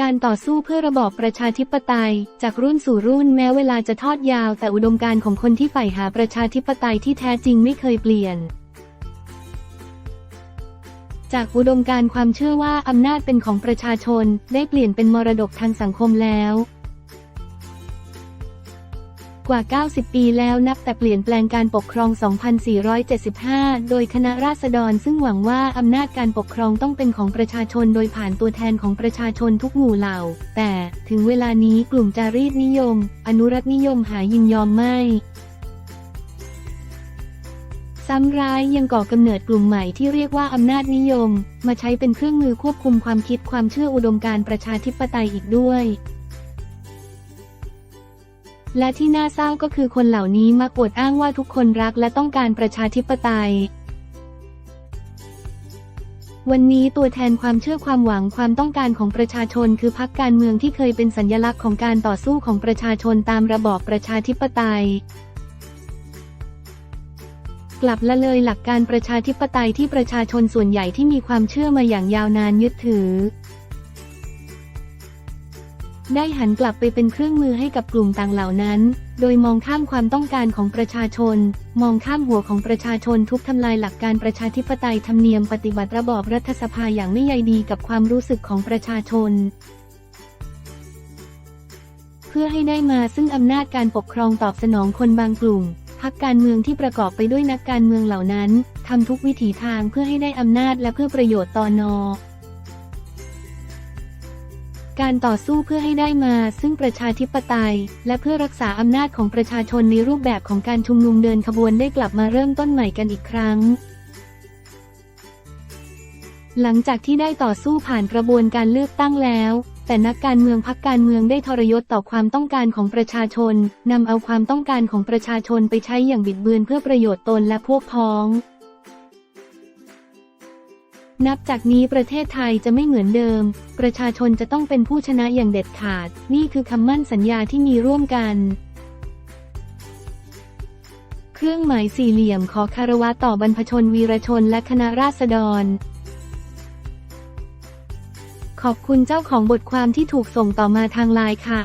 การต่อสู้เพื่อระบอบประชาธิปไตย จากรุ่นสู่รุ่นแม้เวลาจะทอดยาว แต่อุดมการณ์ของคนที่ใฝ่หาประชาธิปไตยที่แท้จริงไม่เคยเปลี่ยน จากอุดมการณ์ความเชื่อว่าอำนาจเป็นของประชาชน ได้เปลี่ยนเป็นมรดกทางสังคมแล้ว กว่า 90 ปีแล้วนับแต่เปลี่ยนแปลงการปกครอง 2475 โดยคณะราษฎรซึ่งหวังว่าอำนาจการปกครองต้องเป็นของประชาชนโดยผ่านตัวแทนของประชาชนทุกหมู่เหล่า แต่ถึงเวลานี้กลุ่มจารีตนิยม อนุรักษ์นิยมหายินยอมไม่ซ้ำร้ายยังก่อกำเนิดกลุ่มใหม่ที่เรียกว่าอำนาจนิยม มาใช้เป็นเครื่องมือควบคุมความคิดความเชื่ออุดมการประชาธิปไตยอีกด้วย และที่น่าเศร้าก็คือคนเหล่านี้มักอวดอ้างว่าทุกคนรักและต้องการประชาธิปไตย วันนี้ตัวแทนความเชื่อความหวังความต้องการของประชาชน คือพรรคการเมืองที่เคยเป็นสัญลักษณ์ของการต่อสู้ของประชาชนตามระบอบประชาธิปไตย กลับละเลยหลักการประชาธิปไตยที่ประชาชนส่วนใหญ่ที่มีความเชื่อมาอย่างยาวนานยึดถือ ได้หันกลับไปเป็นเครื่องมือให้กับกลุ่มต่างเหล่านั้น โดยมองข้ามความต้องการของประชาชน มองข้ามหัวของประชาชนทุบทำลายหลักการประชาธิปไตยธรรมเนียมปฏิบัติระบอบรัฐสภาอย่างไม่ใยดีกับความรู้สึกของประชาชน เพื่อให้ได้มาซึ่งอำนาจการปกครองตอบสนองคนบางกลุ่มพรรคการเมืองที่ประกอบไปด้วยนักการเมืองเหล่านั้นทำทุกวิถีทางเพื่อให้ได้อำนาจและเพื่อประโยชน์ตอนอ การต่อสู้เพื่อให้ได้มาซึ่งประชาธิปไตย และเพื่อรักษาอำนาจของประชาชนในรูปแบบของการชุมนุมเดินขบวนได้กลับมาเริ่มต้นใหม่กันอีกครั้ง หลังจากที่ได้ต่อสู้ผ่านกระบวนการเลือกตั้งแล้ว แต่นักการเมืองพักการเมืองได้ทรยศต่อความต้องการของประชาชนนำเอาความต้องการของประชาชนไปใช้อย่างบิดเบือนเพื่อประโยชน์ตนและพวกพ้อง นับจากนี้ประเทศไทยจะไม่เหมือนเดิม ประชาชนจะต้องเป็นผู้ชนะอย่างเด็ดขาด นี่คือคำมั่นสัญญาที่มีร่วมกัน เครื่องหมายสี่เหลี่ยมขอคารวะต่อบรรพชนวีรชนและคณะราษฎร ขอบคุณเจ้าของบทความที่ถูกส่งต่อมาทางไลน์ค่ะ